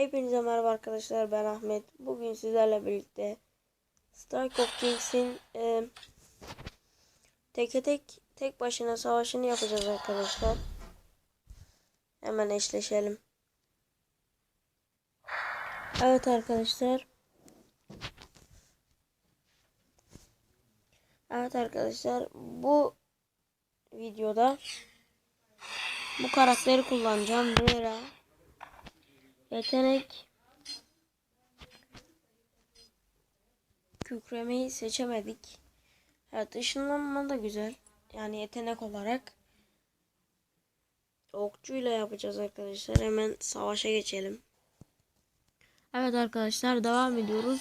Hepinize merhaba arkadaşlar ben Ahmet. Bugün sizlerle birlikte Strike of Kings'in e, teke tek tek başına savaşını yapacağız arkadaşlar. Hemen eşleşelim. Evet arkadaşlar. Evet arkadaşlar bu videoda bu karakteri kullanacağım. Vera. Yetenek kükremeyi seçemedik. Evet ışınlanma da güzel. Yani yetenek olarak okçuyla yapacağız arkadaşlar. Hemen savaşa geçelim. Evet arkadaşlar devam ediyoruz.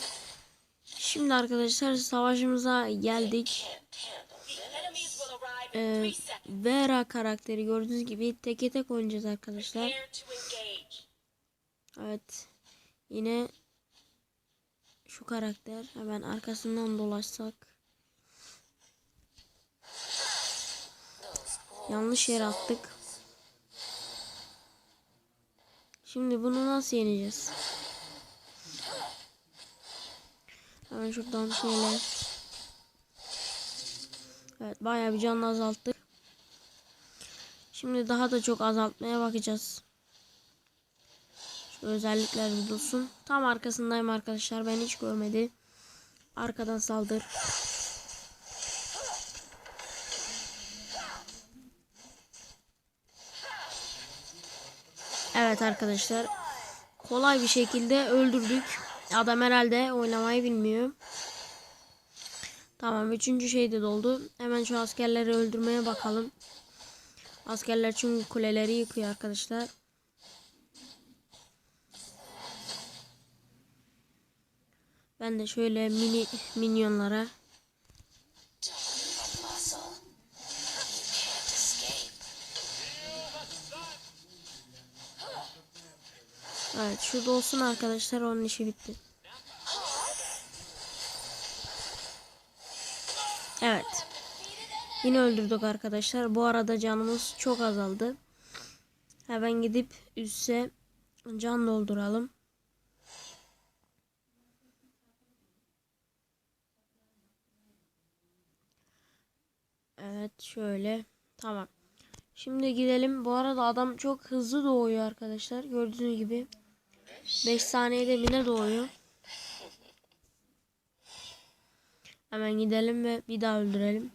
Şimdi arkadaşlar savaşımıza geldik. Ee, Vera karakteri gördüğünüz gibi teke tek oynayacağız arkadaşlar. Evet. Yine şu karakter hemen arkasından dolaşsak. Yanlış yere attık. Şimdi bunu nasıl yeneceğiz? Hemen şuradan şöyle. Evet bayağı bir canlı azalttık. Şimdi daha da çok azaltmaya bakacağız. Özellikler bir dursun. Tam arkasındayım arkadaşlar. Ben hiç görmedi. Arkadan saldır. Evet arkadaşlar. Kolay bir şekilde öldürdük. Adam herhalde oynamayı bilmiyor. Tamam üçüncü şey de doldu. Hemen şu askerleri öldürmeye bakalım. Askerler çünkü kuleleri yıkıyor arkadaşlar. Ben de şöyle mini minyonlara Evet şurada olsun arkadaşlar onun işi bitti. Evet. Yine öldürdük arkadaşlar. Bu arada canımız çok azaldı. Hemen gidip üsse can dolduralım. Evet şöyle. Tamam. Şimdi gidelim. Bu arada adam çok hızlı doğuyor arkadaşlar. Gördüğünüz gibi. 5 saniyede mine doğuyor. Hemen gidelim ve bir daha öldürelim.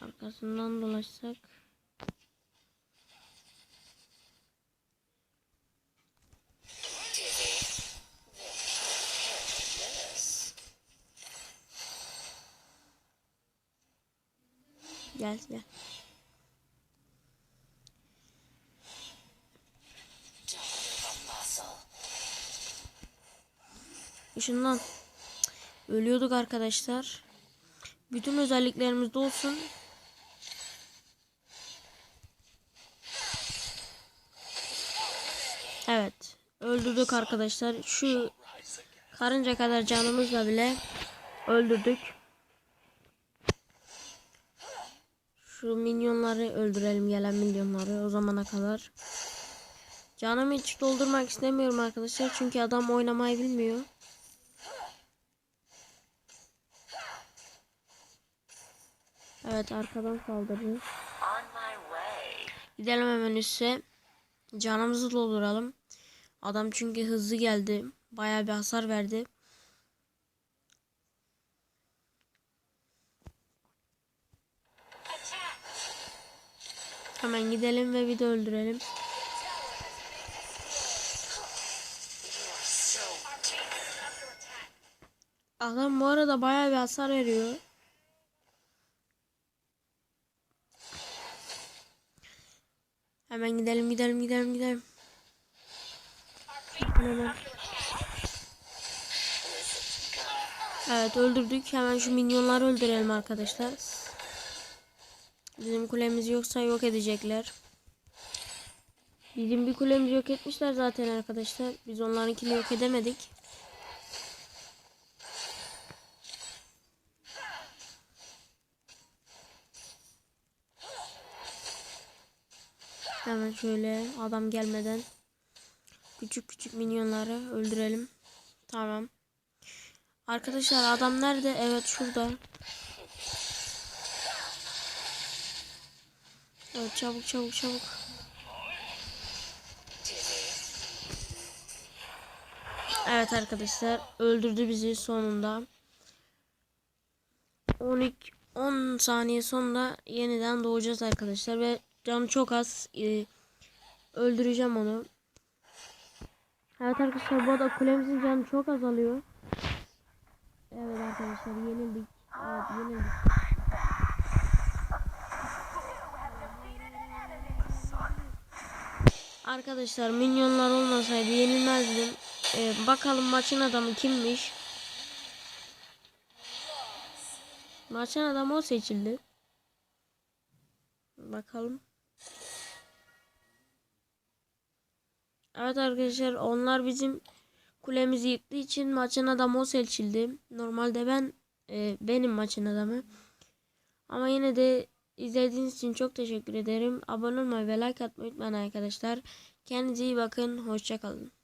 Arkasından dolaşsak. Gel gel. Işından. Ölüyorduk arkadaşlar. Bütün özelliklerimiz de olsun. Evet. Öldürdük arkadaşlar. Şu karınca kadar canımızla bile öldürdük. Şu minyonları öldürelim gelen milyonları o zamana kadar. Canımı hiç doldurmak istemiyorum arkadaşlar. Çünkü adam oynamayı bilmiyor. Evet arkadan saldırdı. Gidelim hemen üste. Canımızı dolduralım. Adam çünkü hızlı geldi. Bayağı bir hasar verdi. Hemen gidelim ve bir de öldürelim. Adam bu arada bayağı bir hasar veriyor. Hemen gidelim gidelim gidelim gidelim. Hemen. Evet öldürdük. Hemen şu minyonları öldürelim arkadaşlar. Bizim kulemiz yoksa yok edecekler. Bizim bir kulemizi yok etmişler zaten arkadaşlar. Biz onlarınkini yok edemedik. Hemen şöyle adam gelmeden küçük küçük minyonları öldürelim. Tamam. Arkadaşlar adam nerede? Evet şurada. Evet çabuk çabuk çabuk. Evet arkadaşlar öldürdü bizi sonunda. 12 10 saniye sonra yeniden doğacağız arkadaşlar ve canı çok az Ee, öldüreceğim onu. Evet arkadaşlar bu arada kulemizin canı çok azalıyor. Evet arkadaşlar yenildik. Evet yenildik. Arkadaşlar minyonlar olmasaydı yenilmezdim. Ee, bakalım maçın adamı kimmiş? Maçın adamı o seçildi. Bakalım. Evet arkadaşlar onlar bizim kulemizi yıktığı için maçın adamı o seçildi. Normalde ben e, benim maçın adamı. Ama yine de izlediğiniz için çok teşekkür ederim. Abone olmayı ve like atmayı unutmayın arkadaşlar. Kendinize iyi bakın. Hoşçakalın.